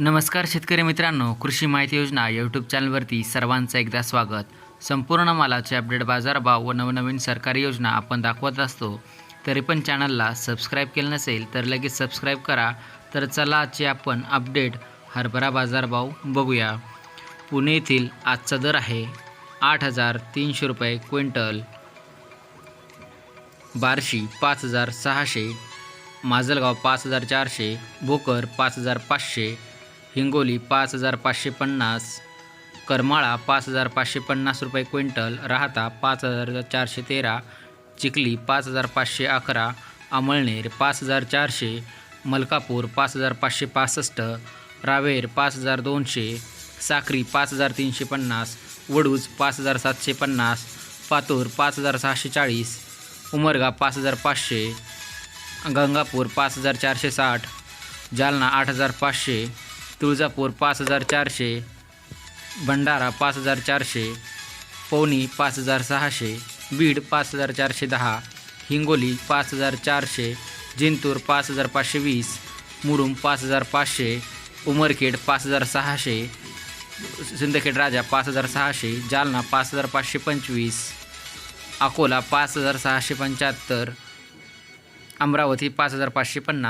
नमस्कार शेतकरी मित्रांनो कृषी माहिती योजना यूट्यूब चॅनलवरती सर्वांचं एकदा स्वागत. संपूर्ण मालाचे अपडेट बाजारभाव व नवनवीन सरकारी योजना आपण दाखवत असतो. तरी पण चॅनलला सबस्क्राईब केलं नसेल तर लगेच सबस्क्राईब करा. तर चला आजचे आपण अपडेट हरभरा बाजारभाव बघूया. पुणे येथील आजचा दर आहे आठ हजार तीनशे रुपये क्विंटल. बार्शी पाच हजार सहाशे माजलगाव पाच हजार चारशे भोकर पाच हजार पाचशे हिंगोली पाच हजार पाचशे पन्नास करमाळा पाच हजार पाचशे पन्नास रुपये क्विंटल राहता पाच हजार चारशे तेरा चिखली पाच हजार पाचशे अकरा अमळनेर पाच हजार चारशे मलकापूर पाच हजार पाचशे पासष्ट रावेर पाच हजार दोनशे साक्री पाच हजार तीनशे पन्नास वडूज पाच हजार सातशे पन्नास पातूर पाच हजार सहाशे चाळीस उमरगा पाच हजार पाचशे गंगापूर पाच हजार चारशे साठ जालना आठ हजार पाचशे तुळजापूर पाच हजार चारशे भंडारा पाच हजार चारशे पवनी पाच हजार सहाशे बीड पाच हजार चारशे दहा हिंगोली पाच हजार चारशे जिंतूर पाच हजार पाचशे वीस मुरुम पाच हजार पाचशे उमरखेड पाच हजार सहाशे सिंदखेड राजा पाच हजार सहाशे जालना पाच हजार पाचशे पंचवीस अकोला पाच हजार सहाशे पंच्याहत्तर अमरावती पाच हजार पाचशे पन्नास